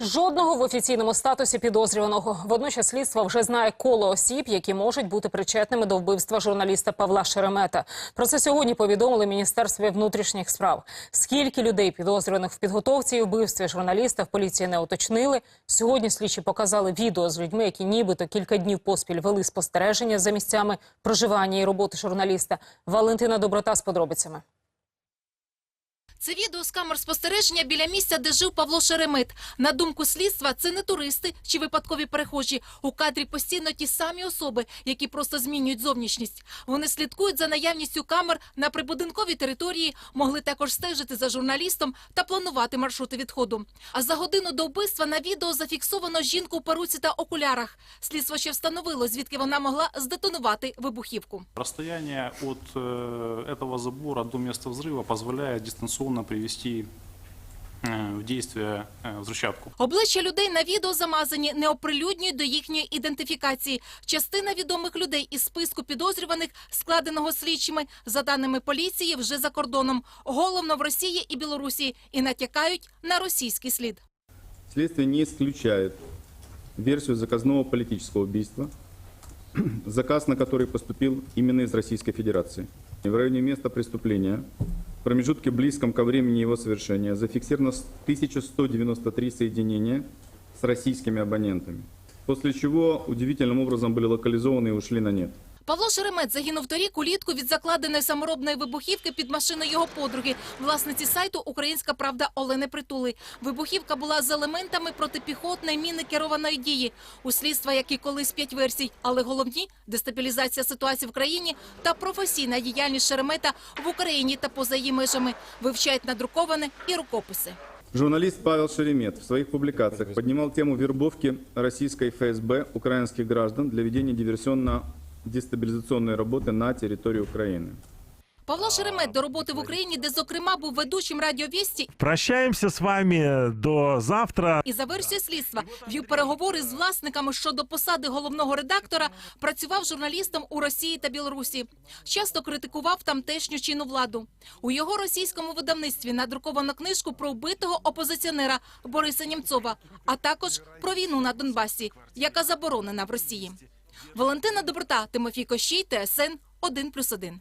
Жодного в офіційному статусі підозрюваного. Водночас слідство вже знає коло осіб, які можуть бути причетними до вбивства журналіста Павла Шеремета. Про це сьогодні повідомили Міністерстві внутрішніх справ. Скільки людей підозрюваних в підготовці і вбивстві журналіста в поліції не уточнили. Сьогодні слідчі показали відео з людьми, які нібито кілька днів поспіль вели спостереження за місцями проживання і роботи журналіста. Валентина Доброта з подробицями. Це відео з камер спостереження біля місця, де жив Павло Шеремет. На думку слідства, це не туристи чи випадкові перехожі. У кадрі постійно ті самі особи, які просто змінюють зовнішність. Вони слідкують за наявністю камер на прибудинковій території, могли також стежити за журналістом та планувати маршрути відходу. А за годину до вбивства на відео зафіксовано жінку у перуці та окулярах. Слідство ще встановило, звідки вона могла здетонувати вибухівку. Расстояние от э, этого забора до места взрыва позволяет дистанционно привести э, в действие э, взрывчатку. Обличчя людей на відео замазані, не оприлюднюють до їхньої ідентифікації. Частина відомих людей із списку підозрюваних, складеного слідчими, за даними поліції, вже за кордоном, головно в Росії і Білорусі, і натякають на російський слід. Следствие не исключает версию заказного политического убийства, заказ на который поступил именно из Российской Федерации. В районе места преступления, в Промежутке близком ко времени его совершения, зафиксировано 1193 соединения с российскими абонентами, после чего удивительным образом были локализованы и ушли на нет. Павло Шеремет загинув торік улітку від закладеної саморобної вибухівки під машиною його подруги, власниці сайту Українська Правда Олени Притули. Вибухівка була з елементами протипіхотної міни керованої дії. У слідства, як і колись п'ять версій, але головні дестабілізація ситуації в країні та професійна діяльність Шеремета в Україні та поза її межами вивчають надруковане і рукописи. Журналист Павел Шеремет в своих публикациях поднимал тему вербовки российской ФСБ украинских граждан для ведения диверсионно-дестабилизационной работы на территории Украины. Павло Шеремет до роботи в Україні, де зокрема був ведучим радіовісті Прощаемся с вами до завтра. І за версією слідства вів переговори з власниками щодо посади головного редактора. Працював журналістом у Росії та Білорусі. Часто критикував тамтешню чинну владу. У його російському видавництві надруковано книжку про вбитого опозиціонера Бориса Німцова, а також про війну на Донбасі, яка заборонена в Росії. Валентина Доброта, Тимофій Кощій, ТСН 1+,1.